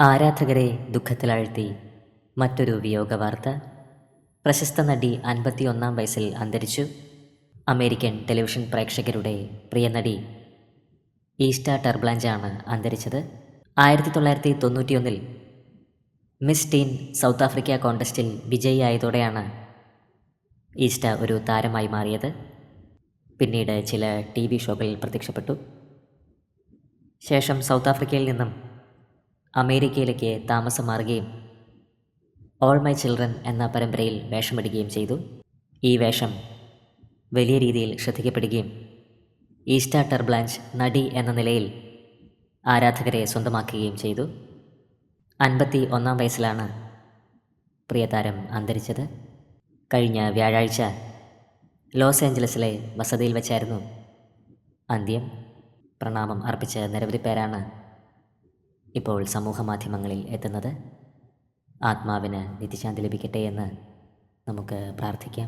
ആരാധകരെ ദുഃഖത്തിലാഴ്ത്തി. മറ്റൊരു വിയോഗ വാർത്ത പ്രശസ്ത നടി അൻപത്തിയൊന്നാം വയസ്സിൽ അന്തരിച്ചു. അമേരിക്കൻ ടെലിവിഷൻ പ്രേക്ഷകരുടെ പ്രിയ നടി ഈസ്റ്റ ടെർബ്ലാഞ്ചാണ് അന്തരിച്ചത്. ആയിരത്തി തൊള്ളായിരത്തി തൊണ്ണൂറ്റിയൊന്നിൽ മിസ് ടീൻ സൗത്ത് ആഫ്രിക്ക കോണ്ടസ്റ്റിൽ വിജയിയായതോടെയാണ് ഈസ്റ്റ ഒരു താരമായി മാറിയത്. പിന്നീട് ചില ടി വി ഷോകളിൽ പ്രത്യക്ഷപ്പെട്ടു. ശേഷം സൗത്ത് ആഫ്രിക്കയിൽ നിന്നും അമേരിക്കയിലേക്ക് താമസം മാറുകയും ഓൾ മൈ ചിൽഡ്രൻ എന്ന പരമ്പരയിൽ വേഷമിടുകയും ചെയ്തു. ഈ വേഷം വലിയ രീതിയിൽ ശ്രദ്ധിക്കപ്പെടുകയും ഈസ്റ്റാ ടെർബ്ലാഞ്ച് നടി എന്ന നിലയിൽ ആരാധകരെ സ്വന്തമാക്കുകയും ചെയ്തു. അൻപത്തി ഒന്നാം വയസ്സിലാണ് പ്രിയതാരം അന്തരിച്ചത്. കഴിഞ്ഞ വ്യാഴാഴ്ച ലോസ് ഏഞ്ചലസിലെ വസതിയിൽ വെച്ചായിരുന്നു അന്ത്യം. പ്രണാമം അർപ്പിച്ച നിരവധി പേരാണ് ഇപ്പോൾ സമൂഹ മാധ്യമങ്ങളിൽ എത്തുന്നത്. ആത്മാവിന് നിത്യശാന്തി ലഭിക്കട്ടെ എന്ന് നമുക്ക് പ്രാർത്ഥിക്കാം.